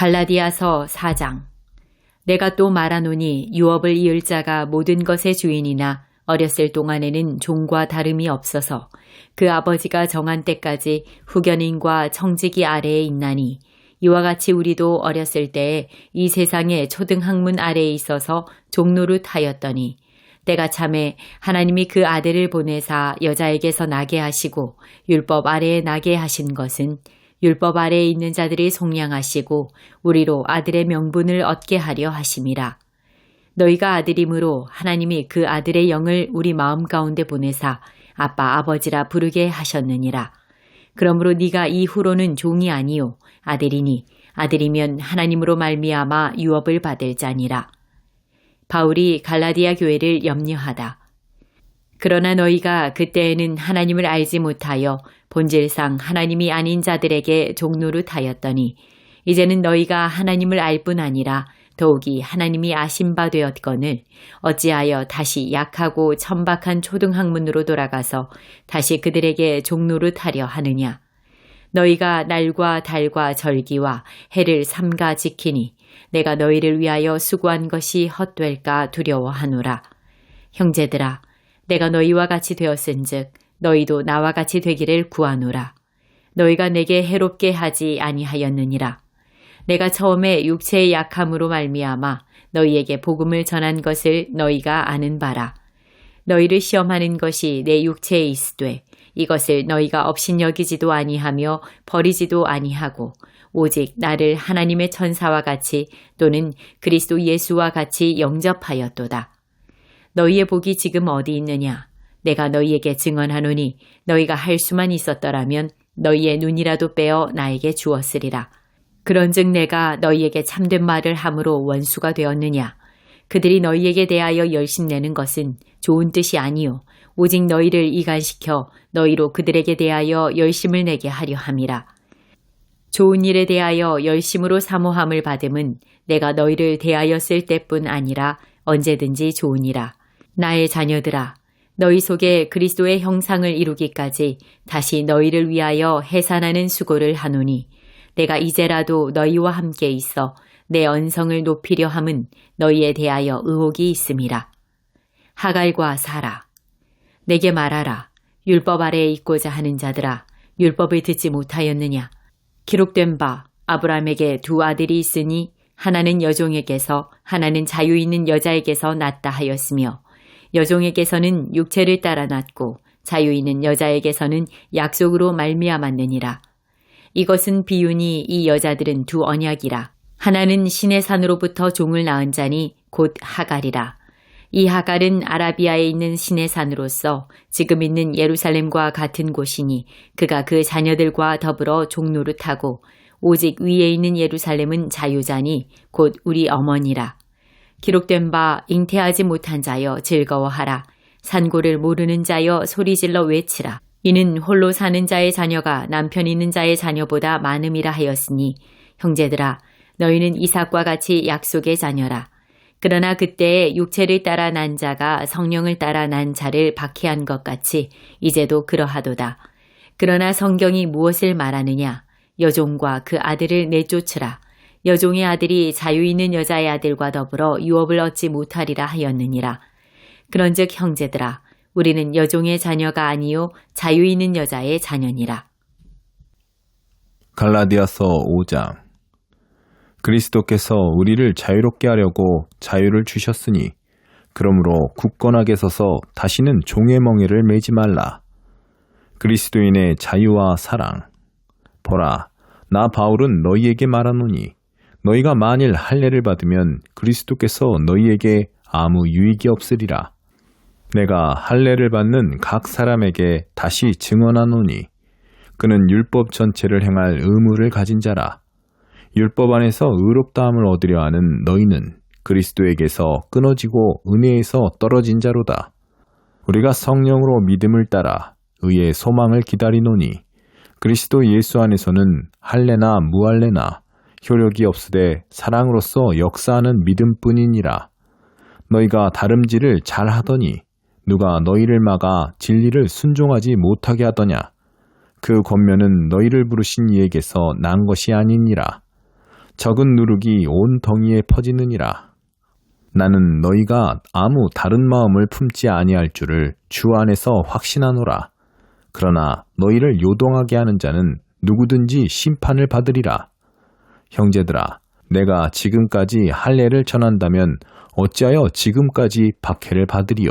갈라디아서 4장. 내가 또 말하노니 유업을 이을 자가 모든 것의 주인이나 어렸을 동안에는 종과 다름이 없어서 그 아버지가 정한 때까지 후견인과 청지기 아래에 있나니 이와 같이 우리도 어렸을 때에 이 세상의 초등학문 아래에 있어서 종노릇 하였더니 때가 참에 하나님이 그 아들을 보내사 여자에게서 나게 하시고 율법 아래에 나게 하신 것은 율법 아래에 있는 자들이 속량하시고 우리로 아들의 명분을 얻게 하려 하심이라. 너희가 아들이므로 하나님이 그 아들의 영을 우리 마음 가운데 보내사 아빠 아버지라 부르게 하셨느니라. 그러므로 네가 이후로는 종이 아니요 아들이니 아들이면 하나님으로 말미암아 유업을 받을 자니라. 바울이 갈라디아 교회를 염려하다. 그러나 너희가 그때에는 하나님을 알지 못하여 본질상 하나님이 아닌 자들에게 종노릇하였더니 이제는 너희가 하나님을 알 뿐 아니라 더욱이 하나님이 아신 바 되었거늘 어찌하여 다시 약하고 천박한 초등학문으로 돌아가서 다시 그들에게 종노릇하려 하느냐. 너희가 날과 달과 절기와 해를 삼가 지키니 내가 너희를 위하여 수고한 것이 헛될까 두려워하노라. 형제들아, 내가 너희와 같이 되었은즉 너희도 나와 같이 되기를 구하노라. 너희가 내게 해롭게 하지 아니하였느니라. 내가 처음에 육체의 약함으로 말미암아 너희에게 복음을 전한 것을 너희가 아는 바라. 너희를 시험하는 것이 내 육체에 있으되 이것을 너희가 업신여기지도 아니하며 버리지도 아니하고 오직 나를 하나님의 천사와 같이 또는 그리스도 예수와 같이 영접하였도다. 너희의 복이 지금 어디 있느냐? 내가 너희에게 증언하노니 너희가 할 수만 있었더라면 너희의 눈이라도 빼어 나에게 주었으리라. 그런즉 내가 너희에게 참된 말을 함으로 원수가 되었느냐? 그들이 너희에게 대하여 열심내는 것은 좋은 뜻이 아니요 오직 너희를 이간시켜 너희로 그들에게 대하여 열심을 내게 하려 함이라. 좋은 일에 대하여 열심으로 사모함을 받음은 내가 너희를 대하였을 때뿐 아니라 언제든지 좋으니라. 나의 자녀들아, 너희 속에 그리스도의 형상을 이루기까지 다시 너희를 위하여 해산하는 수고를 하노니 내가 이제라도 너희와 함께 있어 내 언성을 높이려 함은 너희에 대하여 의혹이 있음이라. 하갈과 사라. 내게 말하라. 율법 아래에 있고자 하는 자들아, 율법을 듣지 못하였느냐? 기록된 바 아브라함에게 두 아들이 있으니 하나는 여종에게서 하나는 자유 있는 여자에게서 낳다 하였으며 여종에게서는 육체를 따라 낳고 자유 있는 여자에게서는 약속으로 말미암았느니라. 이것은 비유니 이 여자들은 두 언약이라. 하나는 신의 산으로부터 종을 낳은 자니 곧 하갈이라. 이 하갈은 아라비아에 있는 신의 산으로서 지금 있는 예루살렘과 같은 곳이니 그가 그 자녀들과 더불어 종노릇하고 오직 위에 있는 예루살렘은 자유자니 곧 우리 어머니라. 기록된 바 잉태하지 못한 자여 즐거워하라. 산고를 모르는 자여 소리질러 외치라. 이는 홀로 사는 자의 자녀가 남편 있는 자의 자녀보다 많음이라 하였으니 형제들아 너희는 이삭과 같이 약속의 자녀라. 그러나 그때에 육체를 따라 난 자가 성령을 따라 난 자를 박해한 것 같이 이제도 그러하도다. 그러나 성경이 무엇을 말하느냐? 여종과 그 아들을 내쫓으라. 여종의 아들이 자유 있는 여자의 아들과 더불어 유업을 얻지 못하리라 하였느니라. 그런즉 형제들아, 우리는 여종의 자녀가 아니요 자유 있는 여자의 자녀니라. 갈라디아서 5장 그리스도께서 우리를 자유롭게 하려고 자유를 주셨으니 그러므로 굳건하게 서서 다시는 종의 멍에를 매지 말라. 그리스도인의 자유와 사랑. 보라, 나 바울은 너희에게 말하노니 너희가 만일 할례를 받으면 그리스도께서 너희에게 아무 유익이 없으리라. 내가 할례를 받는 각 사람에게 다시 증언하노니 그는 율법 전체를 행할 의무를 가진 자라. 율법 안에서 의롭다함을 얻으려 하는 너희는 그리스도에게서 끊어지고 은혜에서 떨어진 자로다. 우리가 성령으로 믿음을 따라 의의 소망을 기다리노니 그리스도 예수 안에서는 할례나 무할례나 효력이 없으되 사랑으로서 역사하는 믿음뿐이니라. 너희가 다름질을 잘 하더니 누가 너희를 막아 진리를 순종하지 못하게 하더냐. 그 권면은 너희를 부르신 이에게서 난 것이 아니니라. 적은 누룩이 온 덩이에 퍼지느니라. 나는 너희가 아무 다른 마음을 품지 아니할 줄을 주 안에서 확신하노라. 그러나 너희를 요동하게 하는 자는 누구든지 심판을 받으리라. 형제들아, 내가 지금까지 할례를 전한다면 어찌하여 지금까지 박해를 받으리요?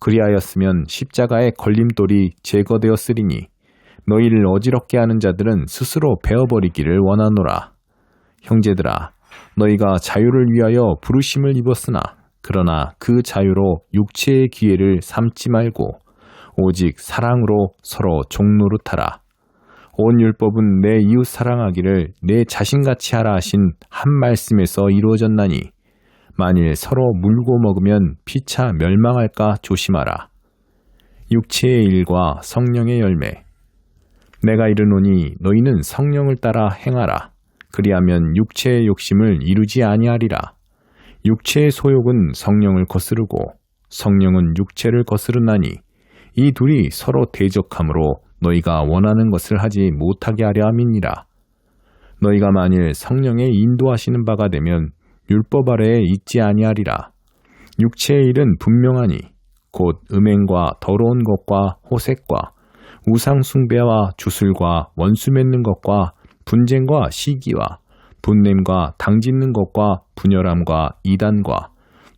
그리하였으면 십자가의 걸림돌이 제거되었으리니 너희를 어지럽게 하는 자들은 스스로 베어버리기를 원하노라. 형제들아, 너희가 자유를 위하여 부르심을 입었으나 그러나 그 자유로 육체의 기회를 삼지 말고 오직 사랑으로 서로 종노릇하라. 온 율법은 내 이웃 사랑하기를 내 자신같이 하라 하신 한 말씀에서 이루어졌나니 만일 서로 물고 먹으면 피차 멸망할까 조심하라. 육체의 일과 성령의 열매. 내가 이르노니 너희는 성령을 따라 행하라. 그리하면 육체의 욕심을 이루지 아니하리라. 육체의 소욕은 성령을 거스르고 성령은 육체를 거스르나니 이 둘이 서로 대적함으로 너희가 원하는 것을 하지 못하게 하려 함이니라. 너희가 만일 성령의 인도하시는 바가 되면 율법 아래에 있지 아니하리라. 육체의 일은 분명하니 곧 음행과 더러운 것과 호색과 우상 숭배와 주술과 원수 맺는 것과 분쟁과 시기와 분냄과 당짓는 것과 분열함과 이단과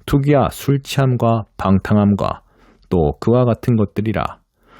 투기와 술 취함과 방탕함과 또 그와 같은 것들이라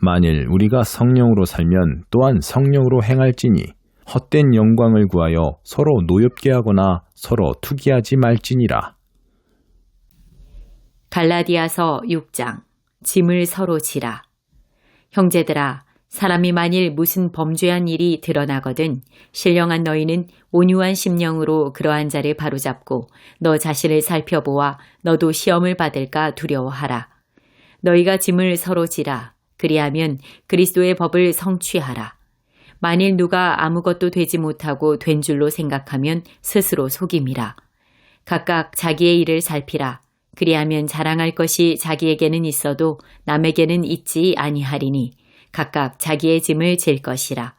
만일 우리가 성령으로 살면 또한 성령으로 행할지니 헛된 영광을 구하여 서로 노엽게 하거나 서로 투기하지 말지니라. 갈라디아서 6장. 짐을 서로 지라. 형제들아 사람이 만일 무슨 범죄한 일이 드러나거든 신령한 너희는 온유한 심령으로 그러한 자를 바로잡고 너 자신을 살펴보아 너도 시험을 받을까 두려워하라. 너희가 짐을 서로 지라 그리하면 그리스도의 법을 성취하라 만일 누가 아무것도 되지 못하고 된 줄로 생각하면 스스로 속임이라 각각 자기의 일을 살피라 그리하면 자랑할 것이 자기에게는 있어도 남에게는 있지 아니하리니 각각 자기의 짐을 질 것이라.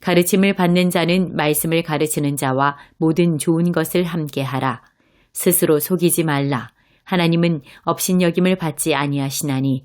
가르침을 받는 자는 말씀을 가르치는 자와 모든 좋은 것을 함께 하라. 스스로 속이지 말라. 하나님은 업신여김을 받지 아니하시나니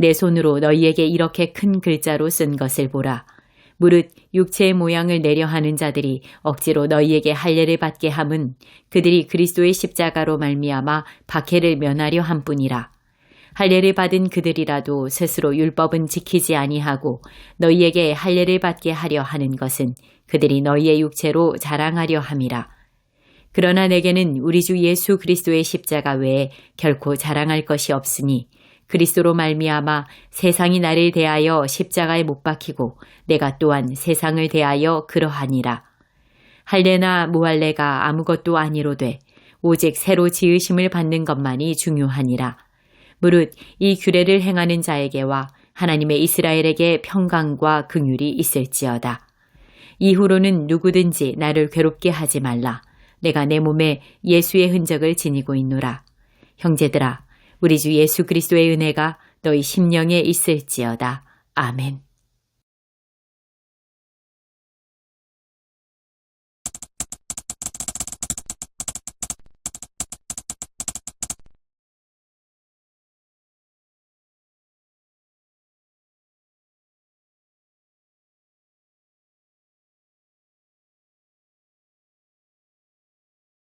내 손으로 너희에게 이렇게 큰 글자로 쓴 것을 보라. 무릇 육체의 모양을 내려 하는 자들이 억지로 너희에게 할례를 받게 함은 그들이 그리스도의 십자가로 말미암아 박해를 면하려 함뿐이라. 할례를 받은 그들이라도 스스로 율법은 지키지 아니하고 너희에게 할례를 받게 하려 하는 것은 그들이 너희의 육체로 자랑하려 함이라. 그러나 내게는 우리 주 예수 그리스도의 십자가 외에 결코 자랑할 것이 없으니 그리스도로 말미암아 세상이 나를 대하여 십자가에 못 박히고 내가 또한 세상을 대하여 그러하니라. 할례나 무할례가 아무것도 아니로돼 오직 새로 지으심을 받는 것만이 중요하니라. 무릇 이 규례를 행하는 자에게와 하나님의 이스라엘에게 평강과 긍휼이 있을지어다. 이후로는 누구든지 나를 괴롭게 하지 말라. 내가 내 몸에 예수의 흔적을 지니고 있노라. 형제들아, 우리 주 예수 그리스도의 은혜가 너희 심령에 있을지어다. 아멘.